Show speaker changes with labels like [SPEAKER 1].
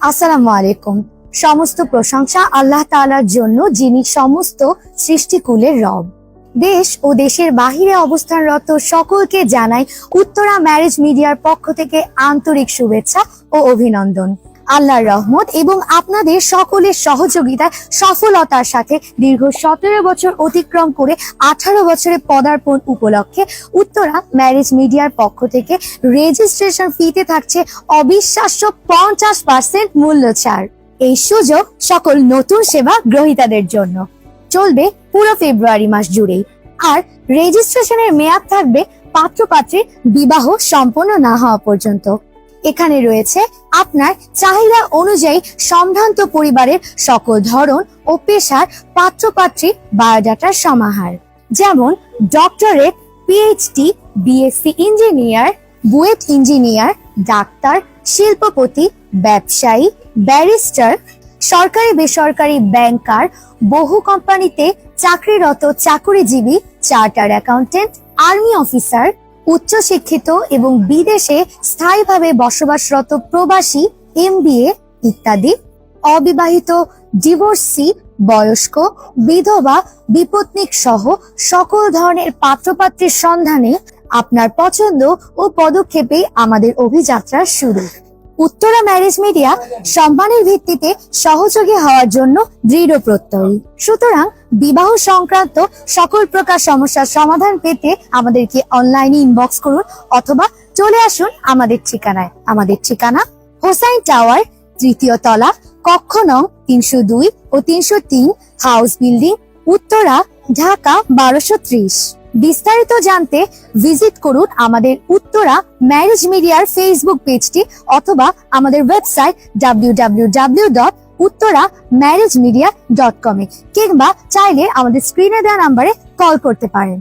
[SPEAKER 1] আসসালামু আলাইকুম। সমস্ত প্রশংসা আল্লাহ তালার জন্য, যিনি সমস্ত সৃষ্টিকুলের রব। দেশ ও দেশের বাহিরে অবস্থানরত সকলকে জানাই উত্তরা ম্যারেজ মিডিয়ার পক্ষ থেকে আন্তরিক শুভেচ্ছা ও অভিনন্দন। আল্লাহর রহমত এবং আপনাদের সকলের সহযোগিতায় সফলতার সাথে দীর্ঘ সতেরো বছর অতিক্রম করে আঠারো বছরে পদার্পণ উপলক্ষে উত্তরা ম্যারেজ মিডিয়ার পক্ষ থেকে রেজিস্ট্রেশন ফিতে থাকছে অবিশ্বাস্য পঞ্চাশ পার্সেন্ট মূল্য ছাড় এই সুযোগ সকল নতুন সেবা গ্রহীতাদের জন্য। চলবে পুরো ফেব্রুয়ারি মাস জুড়েই। আর রেজিস্ট্রেশনের মেয়াদ থাকবে পাত্রপাত্রের বিবাহ সম্পন্ন না হওয়া পর্যন্ত। এখানে রয়েছে আপনার চাহিদা অনুযায়ী সম্ভ্রান্ত পরিবারের সকল ধরন ও পেশার পাত্রপাত্রী বায়োডাটার সমাহার। যেমন doctorate, PhD, BSc engineer, BUET engineer, doctor, শিল্পপতি, ব্যবসায়ী, ব্যারিস্টার, সরকারি বেসরকারি ব্যাংকার, বহু কোম্পানিতে চাকরিরত চাকুরিজীবী, চার্টার অ্যাকাউন্টেন্ট আর্মি অফিসার উচ্চশিক্ষিত এবং বিদেশে স্থায়ীভাবে বসবাসরত প্রবাসী, এমবিএ ইত্যাদি, অবিবাহিত, ডিভোর্সি, বয়স্ক, বিধবা, বিপত্নিক সহ সকল ধরনের পাত্রপাত্রের সন্ধানে আপনার পছন্দ ও পদক্ষেপে আমাদের অভিযাত্রা শুরু। উত্তরা ম্যারেজ মিডিয়া সম্মানের ভিত্তিতে সহযোগী হওয়ার জন্য দৃঢ় প্রত্যয়ী। সুতরাং বিবাহ সংক্রান্ত সকল প্রকার সমস্যার সমাধান পেতে আমাদেরকে অনলাইনে ইনবক্স করুন অথবা চলে আসুন আমাদের ঠিকানায়। আমাদের ঠিকানা হোসাইন টাওয়ার, তৃতীয় তলা, কক্ষ নং তিনশো দুই ও তিনশো তিন, হাউস বিল্ডিং, উত্তরা, ঢাকা বারোশো ত্রিশ। বিস্তারিত জানতে ভিজিট করুন আমাদের উত্তরা ম্যারেজ মিডিয়ার ফেসবুক পেজটি অথবা আমাদের website W dot Uttara marriage media dot com এ কিংবা চাইলে আমাদের স্ক্রিনে দেওয়া নাম্বারে কল করতে পারেন।